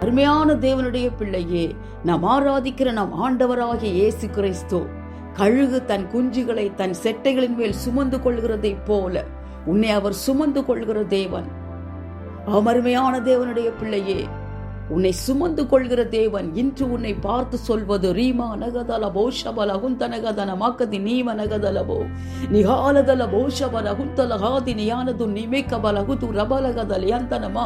அருமையான தேவனுடைய பிள்ளையே நாம் ஆராதிக்கிற நம் ஆண்டவராகிய இயேசு கிறிஸ்து கழுகு தன் குஞ்சுகளை தன் செட்டைகளின் மேல் சுமந்து கொள்கிறதைப் போல உன்னை அவர் சுமந்து கொள்கிற தேவன். அமருமையான தேவனுடைய பிள்ளையே உன்னை சுமந்து கொள்கிற தேவன் இன்று உன்னை பார்த்து சொல்வது ரீமா நகதலபோ ஷபல குந்தனகதன மாக்கதி நீம நகதலபோ நிகாலதலபோ ஷபல குந்தலகாதி நியானது நிமேக்கபல குது ரபலகதல யந்தனமா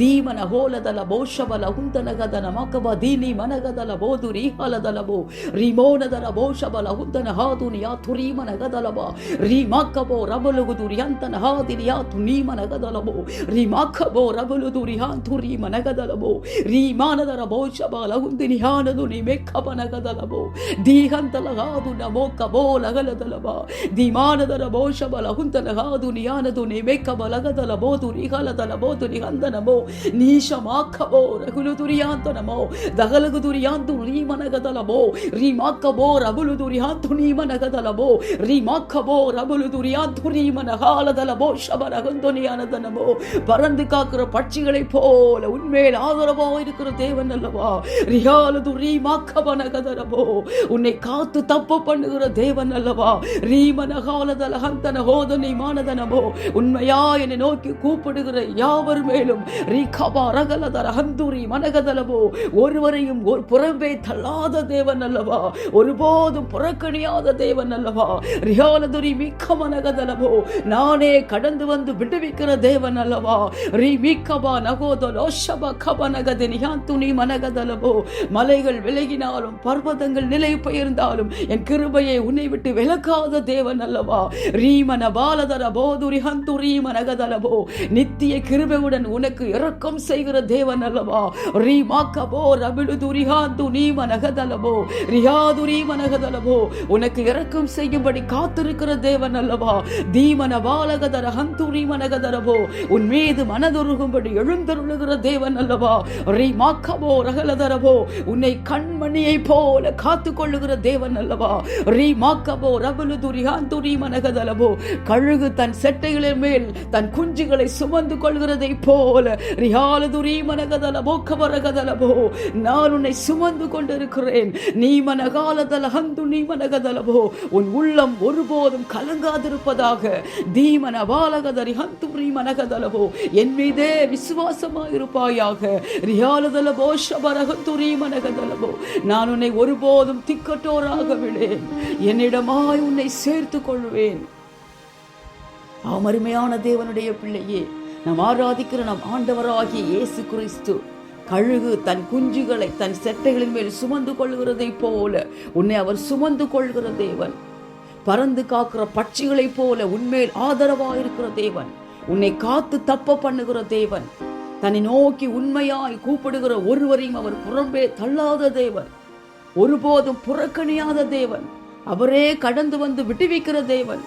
தீமன ஹோலதல போஷபல குந்தனகதன மாக்கப தீனி மனகதல போது ரீஹாலதலபோ ரிமோனதல போஷபல குந்தன ஹாது நியா துரீம நகதலபா ரீமாக்கபோ ரபலுகுது ரியந்தன ஹாதி நியா துனீம நகதலபோ ரிமாக்கபோ ரபலுது ரியான் துரீம நகதலபோ రీమానదర భోషబాలగుంది నిహానదు నీ మెక్కపనగదలబో దీహంతలగాదు నమో కబో లగలదలబా దిమానదర భోషబలహుంతలగాదు నియానదు నీ మెక్కబలగదలబోతు నిహలదలబోతు నిహందనమో నీశమాక్కబో రగులు దురియాంతనమో దగలగు దురియాంతు రీమనగదలబో రీమాక్కబో రగులు దురియాంతు నీమనగదలబో రీమాక్కబో రగులు దురియాంతు రీమనగాలదలబో శబరగందు నియానదనమో பறந்து காக்கிற பட்சிகளைப் போல உண்மையில் ஆதரவோ இருக்கிற தேவன் அல்லவா? ரியாலது ரீமாக்கபனகதரபோ உன்னை காத்து தப்பு பண்ணுகிற தேவன் அல்லவா? ரீமனகாலதல ஹந்தன ஹோதனை மானதனமோ உண்மையா என்னை நோக்கி கூப்பிடுகிற யாவர் மேலும்? ரீகபா ரகலதர ஹந்துரி மனகதலபோ. ஒருவரையும் ஒரு புறம்பே தள்ளாத தேவன் அல்லவா? ஒருபோதும் புறக்கணியாத தேவன் அல்லவா? ரியாலதுரி மிக்க மனகதலபோ. நானே கடந்து வந்து விடுவிக்கிற தேவன் அல்லவா? ரீ மிக்கபா நகோதலோ ஷப கபனகத நகதி நியாந்துனி மனகதலபோ மலைகள் விலகினாலும் பர்வதங்கள் நிலை பெயர்ந்தாலும் என் கிருபையை உன்னை விட்டு விலக்காத தேவன் அல்லவா? ரீமன பாலதர போதுரி ஹந்து ரீமனகதலபோ நித்திய கிருபையுடன் உனக்கு இரக்கம் செய்கிற தேவன் அல்லவா? ரீமாக்கபோ ரபிடு துரிஹாந்து நீ மனகதலவோ ரியாதுரி மனகதலவோ உனக்கு இரக்கம் செய்யும்படி காத்திருக்கிற தேவன் அல்லவா? தீமன பாலகதர ஹந்துரி மனகதரவோ உன் மீது மனதுருகும்படி எழுந்தருளுகிற தேவன் அல்லவா? ரீமாக்கபோ ரகலதரபோ உன்னை கண்மணியை போல காத்து கொள்ளுகிற தேவன் அல்லவா? ரீமாக்கபோ ரபலு துரியாந்துரி மனகதலபோ கழுகு தன் செட்டைகளின் மேல் தன் குஞ்சுகளை சுமந்து கொள்கிறதை போல ரியாலதுரி மனகதலபோ கபரகதலபோ நான் உன்னை சுமந்து கொண்டிருக்கிறேன். நீ மனகாலதல ஹந்து நீ மனகதலபோ உன் உள்ளம் ஒருபோதும் கலங்காதிருப்பதாக தீமன பாலகதரி ஹந்துரி மனகதலபோ என் மீதே விசுவாசமாயிருப்பாயாக ரியாலதலபோ ஷபரகந்துரி மனகதலபோ நான் உன்னை ஒருபோதும் திக்கட்டோராக விடேன் என்னிடமாய் உன்னை சேர்த்துக் கொள்வேன். ஆம் அருமையான தேவனுடைய பிள்ளையே நாம் ஆராதிக்கிற நம் ஆண்டவராகிய இயேசு கிறிஸ்து கழுகு தன் குஞ்சுகளை தன் செட்டைகளின் மேல் சுமந்து கொள்கிறதைப் போல உன்னை அவர் சுமந்து கொள்கிற தேவன். பறந்து காக்கிற பட்சிகளைப் போல உன்மேல் ஆதரவாயிருக்கிற தேவன். உன்னை காத்து தப்ப பண்ணுகிற தேவன். தன்னை நோக்கி உண்மையாய் கூப்பிடுகிற ஒருவரையும் அவர் புறம்பே தள்ளாத தேவன். ஒருபோதும் புறக்கணியாத தேவன். அவரே கடந்து வந்து விடுவிக்கிற தேவன்.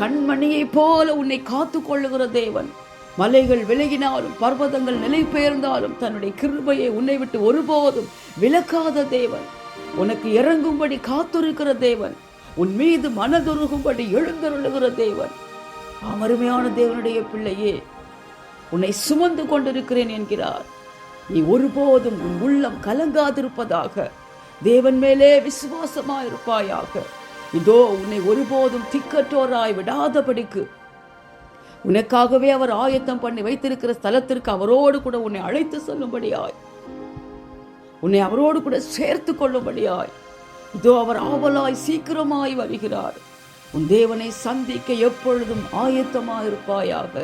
கண்மணியைப் போல உன்னை காத்து கொள்ளுகிற தேவன். மலைகள் விலகினாலும் பர்வதங்கள் நிலை பெயர்ந்தாலும் தன்னுடைய கிருபையை உன்னை விட்டு ஒருபோதும் விலக்காத தேவன். உனக்கு இறங்கும்படி காத்திருக்கிற தேவன். உன் மீது மனதுருகும்படி எழுந்தருளுகிற தேவன். அமருமையான தேவனுடைய பிள்ளையே உன்னை சுமந்து கொண்டிருக்கிறேன் என்கிறார். நீ ஒருபோதும் உன் உள்ளம் கலங்காதிருப்பதாக தேவன் மேலே விசுவாசமாயிருப்பாயாக. இதோ உன்னை ஒருபோதும் திக்கற்றோராய் விடாதபடிக்கு. உனக்காகவே அவர் ஆயத்தம் பண்ணி வைத்திருக்கிற ஸ்தலத்திற்கு அவரோடு கூட உன்னை அழைத்து செல்லும்படியாய். உன்னை அவரோடு கூட சேர்த்து கொள்ளும்படியாய். இதோ அவர் ஆவலாய் சீக்கிரமாய் வருகிறார். உன் தேவனை சந்திக்க எப்பொழுதும் ஆயத்தமாயிருப்பாயாக.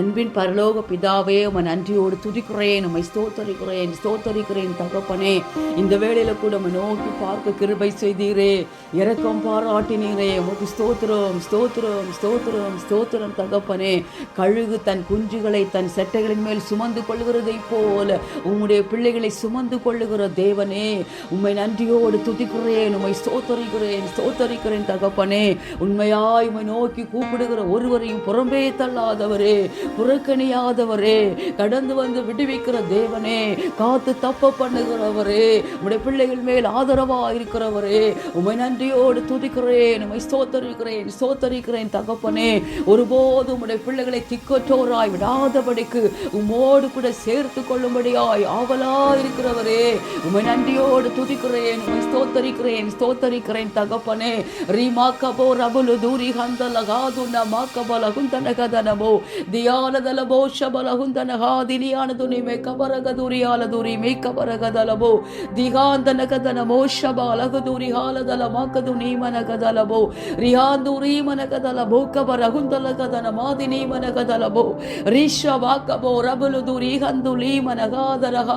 அன்பின் பரலோக பிதாவே உம நன்றியோடு துதிக்கிறேன் உம்மை ஸ்தோத்தரிக்கிறேன் ஸ்தோத்தரிக்கிறேன் தகப்பனே. இந்த வேளையில கூட உம்மை நோக்கி பார்க்க கிருபை செய்தீரே. இரக்கம் பாராட்டினீரே. உமக்கு ஸ்தோத்திரம் ஸ்தோத்திரம் ஸ்தோத்திரம் ஸ்தோத்திரம் தகப்பனே. கழுகு தன் குஞ்சுகளை தன் செட்டைகளின் மேல் சுமந்து கொள்கிறதைப் போல உம்முடைய பிள்ளைகளை சுமந்து கொள்ளுகிற தேவனே. உம்மை நன்றியோடு துதிக்கிறேன் உம்மை ஸ்தோத்தரிக்கிறேன் ஸ்தோத்தரிக்கிறேன் தகப்பனே. உண்மையாய் உம்மை நோக்கி கூப்பிடுகிற ஒருவரையும் புறம்பே தள்ளாதவரே. புறக்கணியாதவரே கடந்து வந்து விடுவிக்கிற தேவனே காத்து தப்ப பண்ணுகிறவரே உடைய பிள்ளைகள் மேல் ஆதரவா இருக்கிறவரே உமை நன்றியோடு துதிக்கிறேன் உமை ஸ்தோத்தரிக்கிறேன் ஸ்தோத்தரிக்கிறேன் தகப்பனே. ஒருபோதும் உடைய பிள்ளைகளை திக்கற்றோராய் விடாதபடிக்கு உம்மோடு கூட சேர்த்து கொள்ளும்படியாய் ஆவலா இருக்கிறவரே உமை நன்றியோடு துதிக்கிறேன் உமை ஸ்தோத்தரிக்கிறேன் ஸ்தோத்தரிக்கிறேன் தகப்பனே. ரீமா கபோ ரபுலு தூரி ஹந்தல காதுன கபலகுந்தனகதனமோ தியா ರಿಯಾಲದಲಬೋ ಶಬಲಹುಂದನ ಹಾದಿಲಿಯಾನದು ನಿಮೆ ಕಬರಗದು ರಿಯಾಲದುರಿ ಮೇ ಕಬರಗದಲಬೋ ದಿಗಾಂತನ ಕದನ ಮೋ ಶಬಲಗದು ರಿಹಾಲದಲ ಮಾಕದು ನೀಮನ ಕದಲಬೋ ರಿಹಾಂದು ರೀಮನ ಕದಲಬೋ ಕಬರಹುಂದಲ ಕದನ ಮಾದಿ ನೀಮನ ಕದಲಬೋ ರಿಷ ವಾಕಬೋ ರಬಲುದು ರಿಹಂದು ಲೀಮನ ಗಾದರಹ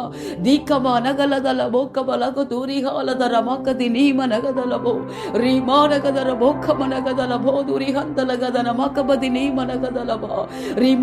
ದೀಕಮ ನಗಲದಲ ಮೋಕಬಲಗದು ರಿಹಾಲದರ ಮಾಕದಿ ನೀಮನ ಕದಲಬೋ ರಿಮಾನಗದರ ಮೋಕಮನಗದಲಬೋ ದುರಿಹಂದಲಗದನ ಮಾಕಬದಿ ನೀಮನ ಕದಲಬ ರಿಮ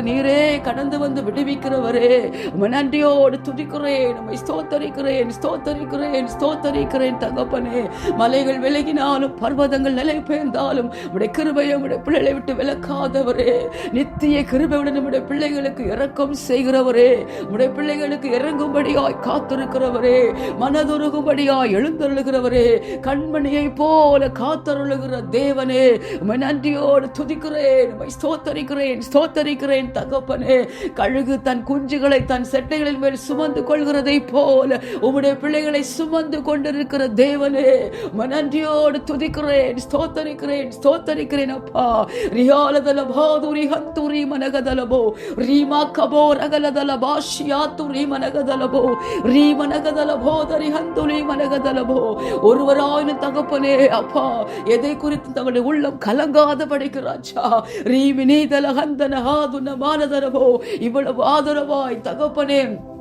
நீரே கடந்து வந்து விடுவிக்கிறவரே. நன்றியோடு துடிக்கிறேன் நம்மை ஸ்தோத்தரிக்கிறேன் ஸ்தோத்தரிக்கிறேன் ஸ்தோத்தரிக்கிறேன் தகப்பனே. மலைகள் விலகினாலும் பர்வதங்கள் நிலை பெயர்ந்தாலும் உடைய கிருபையை உடைய பிள்ளைகளை விட்டு விலக்காதவரே. நித்திய கிருபையுடன் நம்முடைய பிள்ளைகளுக்கு இறக்கம் செய்கிறவரே. உடைய பிள்ளைகளுக்கு இறங்கும்படியாய் காத்திருக்கிறவரே. மனதுருகும்படியாய் எழுந்தருளுகிறவரே. கண்மணியை போல காத்தருளுகிற தேவனே. நன்றியோடு துதிக்கிறேன். ஸ்தோத்தரிக்கிறேன் ஸ்தோத்தரிக்கிறேன் ஸ்தோத்தரிக்கிறேன் தகப்பனே கழுகு தன் குஞ்சுகளை தன் செட்டைகளின் மேல் சுமந்து கொள்கிறதை போல உம்முடைய பிள்ளைகளை சுமந்து கொண்டிருக்கிற தேவனே உம்மை நன்றியோடு துதிக்கிறேன் ஸ்தோத்தரிக்கிறேன் ஸ்தோத்தரிக்கிறேன் அப்பா. ரியாலதல பாதுரி ஹந்துரி மனகதலபோ ரீமா கபோ ரகலதல பாஷியா துரி மனகதலபோ ரீ மனகதல போதரி ஹந்துரி மனகதலபோ ஒருவராயின தகப்பனே அப்பா எதை குறித்து தங்களுடைய உள்ளம் கலங்காத படிக்கிறாச்சா ரீமி நீதல ஹந்தன ஹாதுன மானதரபோ இவ்வளவு ஆதரவாய் தகப்பனே.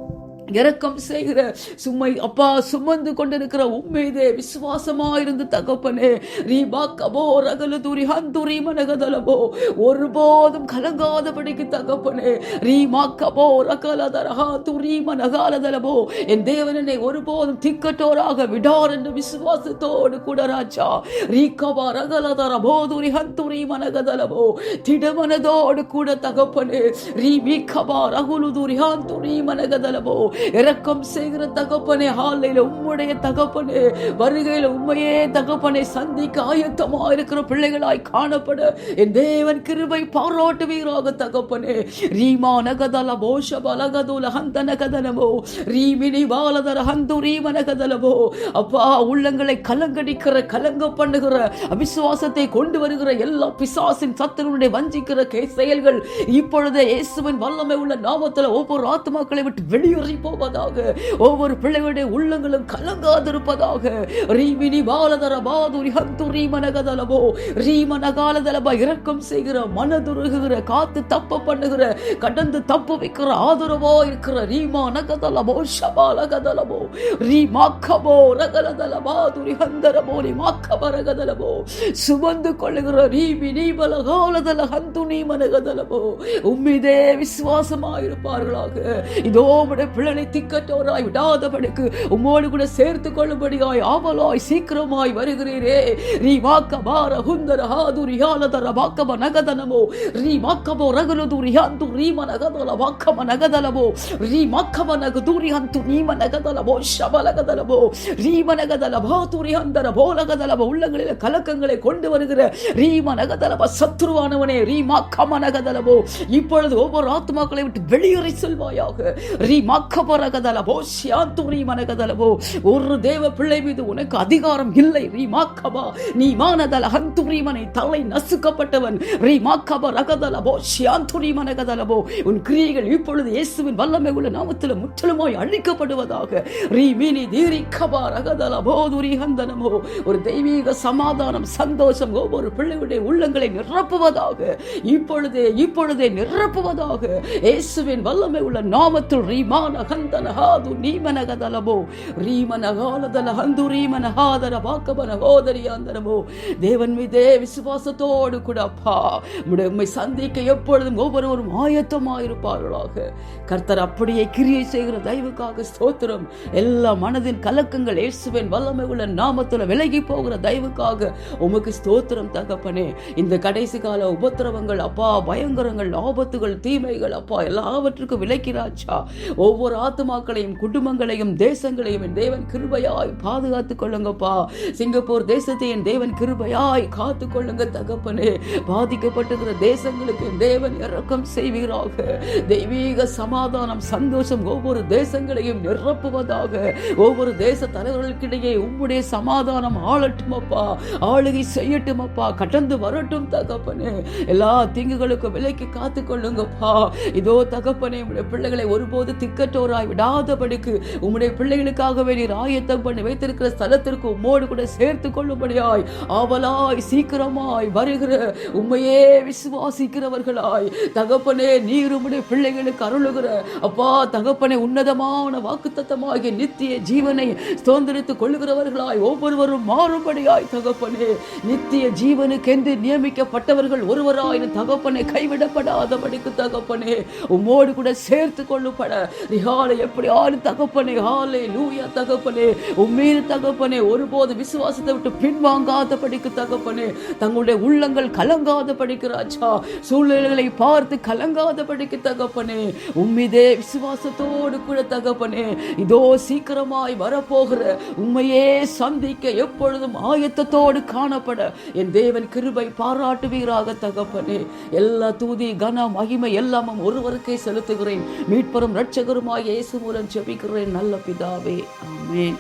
இறக்கம் செய்கிற சும்மை அப்பா சுமந்து கொண்டிருக்கிற உண்மைதே விசுவாசமா இருந்து தகப்பனே ரீபா கபோ ரகல துரி ஹந்துரி மனகதலபோ ஒருபோதும் கலங்காதபடிக்கு தகப்பனே ரீமா கபோ ரகலதரஹா துரி மனகாலதலபோ என் தேவன் என்னை ஒருபோதும் திக்கட்டோராக விடார் என்று விசுவாசத்தோடு கூட ராஜா ரீகபா ரகலதரபோ துரி ஹந்துரி மனகதலபோ திடமனதோடு கூட தகப்பனே ரீ கபா ரகுலு துரி ஹந்துரி மனகதலபோ இரக்கம் செய்கிற தகப்பனே ஹாலையில் உம்முடைய தகப்பனே வருகையில உண்மையே தகப்பனை சந்திக்க ஆயத்தமா இருக்கிற பிள்ளைகளாய் காணப்பட. என் தேவன் கிருபை பாராட்டுவீராக தகப்பனே. ரீமா நகதல போஷ பலகதுல ஹந்த நகதனமோ ரீமினி பாலதர ஹந்து ரீம நகதலமோ அப்பா உள்ளங்களை கலங்கடிக்கிற கலங்க பண்ணுகிற அவிசுவாசத்தை கொண்டு வருகிற எல்லா பிசாசின் சத்துருடைய வஞ்சிக்கிற கே செயல்கள் இப்பொழுதே இயேசுவின் வல்லமை உள்ள நாமத்துல ஒவ்வொரு ஆத்மாக்களை விட்டு வெளியேறி போவதாக ஒவ்வொரு பிள்ளைகளுடைய உள்ளங்களும் கலங்காதிருப்பதாக. ரீமினி பாலதர பாதுரி ஹந்து ரீமனகதலபோ ரீமனகாலதலபா இறக்கம் செய்கிற மனதுருகுகிற காத்து தப்ப பண்ணுகிற கடந்து தப்பு வைக்கிற ஆதரவா இருக்கிற ரீமா நகதலமோ ஷபாலகதலமோ ரீமாக்கமோ ரகலதலபா துரி ஹந்தரபோ ரீமாக்கபரகதலபோ சுமந்து கொள்ளுகிற ரீமி நீபலகாலதல ஹந்து நீமனகதலபோ உம்மிதே விசுவாசமாயிருப்பார்களாக. இதோ உடைய பிள்ளை திக்கற்றோராய் விடாதபடிக்கு உம்மோடு கூட சேர்த்து கொள்ளும்படியாய் ஆவலாய் சீக்கிரமாய் வருகிறீரே. ரீ வாக்க பார ஹுந்தர ஹாது ரியாலதர வாக்கம நகதனமோ. ரீ வாக்கமோ ரகுலது ரியாந்து ரீம நகதல வாக்கம நகதலமோ. ரீ மாக்கம நகது ரியாந்து நீம நகதலமோ ஷபலகதலமோ ரீம நகதல பாதுரி ரியாந்தர போலகதலம உள்ளங்களில் கலக்கங்களை கொண்டு வருகிற ரீம நகதலம சத்ருவானவனே. ரீ மாக்கம நகதலமோ. இப்பொழுது ஒவ்வொரு ஆத்மாக்களை விட்டு வெளியேறி செல்வாயாக. ரீ மாக்க ரீமாக்கபரகதலபோ சியாத்துரி மனகதலபோ ஒரு தேவ பிள்ளை மீது உனக்கு அதிகாரம் இல்லை. ரீமாக்கபா நீ மானதல ஹந்துரிமனை தலை நசுக்கப்பட்டவன். ரீமாக்கப ரகதலபோ சியாந்துரி மனகதலபோ உன் கிரியைகள் இப்பொழுது இயேசுவின் வல்லமை உள்ள நாமத்தில் முற்றிலுமாய் அழிக்கப்படுவதாக. ரீமினி தீரிக்கபா ரகதலபோ துரிஹந்தனமோ. ஒரு தெய்வீக சமாதானம் சந்தோஷம் ஒவ்வொரு பிள்ளையுடைய உள்ளங்களை நிரப்புவதாக. இப்பொழுதே இப்பொழுதே நிரப்புவதாக. இயேசுவின் வல்லமை உள்ள நாமத்தில் ரீமான ஹந்தன ஹாது நீமனகதலபோ ரீமனகாலதல ஹந்து ரீமனஹாதர வாக்கபன ஹோதரியாந்தரமோ தேவன் மீதே விசுவாசத்தோடு கூட அப்பா உம்முடைய உம்மை சந்திக்க எப்பொழுதும் ஒவ்வொருவரும் ஆயத்தமாயிருப்பார்களாக கர்த்தர் அப்படியே கிரியை செய்கிற தயவுக்காக ஸ்தோத்திரம் எல்லா மனதின் கலக்கங்கள் இயேசுவின் வல்லமை உள்ள நாமத்துல விலகி போகிற தயவுக்காக உமக்கு ஸ்தோத்திரம் தகப்பனே இந்த கடைசி கால உபத்திரவங்கள் அப்பா பயங்கரங்கள் ஆபத்துகள் தீமைகள் அப்பா எல்லாவற்றுக்கும் விலக்கிறாச்சா ஒவ்வொரு ஆத்மாக்களையும் குடும்பங்களையும் தேசங்களையும் என் தேவன் கிருபையாய் பாதுகாத்துக் கொள்ளுங்கப்பா. சிங்கப்பூர் தேசத்தை என் தேவன் கிருபையாய் காத்து கொள்ளுங்க தகப்பனே. பாதிக்கப்பட்டிருக்கிற தேசங்களுக்கு என் தேவன் இறக்கம் செய்வீராக. தெய்வீக சமாதானம் சந்தோஷம் ஒவ்வொரு தேசங்களையும் நிரப்புவதாக. ஒவ்வொரு தேச தலைவர்களுக்கிடையே உம்முடைய சமாதானம் ஆளட்டும் அப்பா ஆளுகை செய்யட்டும் அப்பா கடந்து வரட்டும் தகப்பனே. எல்லா தீங்குகளுக்கும் விலைக்கு காத்து கொள்ளுங்கப்பா இதோ தகப்பனே பிள்ளைகளை ஒருபோது திக்கற்றோராய் விடாதபடிக்கு உம்முடைய பிள்ளைகளுக்காகவே நீர் ஆயத்தம் பண்ணி வைத்திருக்கிற ஸ்தலத்திற்கு உம்மோடு கூட சேர்த்து கொள்ளும்படியாய் ஆவலாய் சீக்கிரமாய் வருகிற உண்மையே விசுவாசிக்கிறவர்களாய். தகப்பனே நீர் உம்முடைய பிள்ளைகளுக்கு அருளுகிற. அப்பா தகப்பனே உன்னதமான வாக்குத்தத்தமாகிய நித்திய ஜீவனை சுதந்திரித்துக் கொள்ளுகிறவர்களாய். ஒவ்வொருவரும் மாறுபடியாய் தகப்பனே நித்திய ஜீவனுக்கென்று நியமிக்கப்பட்டவர்கள் ஒருவராய் தகப்பனை கைவிடப்படாதபடிக்கு தகப்பனே உம்மோடு கூட சேர்த்து கொள்ளுப்பட ரிஹாலை எப்படி ஆறு தகப்பனே ஆலை லூயா தகப்பனே. உம்மீது தகப்பனே ஒருபோது விசுவாசத்தை விட்டு பின்வாங்காத படிக்கு தகப்பனே. தங்களுடைய உள்ளங்கள் கலங்காத ராஜா. சூழ்நிலைகளை பார்த்து கலங்காத படிக்கு தகப்பனே. உம்மிதே விசுவாசத்தோடு கூட தகப்பனே. இதோ சீக்கிரமாய் வரப்போகிற உண்மையே சந்திக்க எப்பொழுதும் ஆயத்தத்தோடு காணப்பட. என் தேவன் கிருபை பாராட்டுவீராக தகப்பனே. எல்லா தூதி கன மகிமை எல்லாமும் ஒருவருக்கே செலுத்துகிறேன். மீட்பரும் ரட்சகருமாய் இயேசு மூலம் ஜெபிக்கிறேன் நல்ல பிதாவே. ஆமேன்.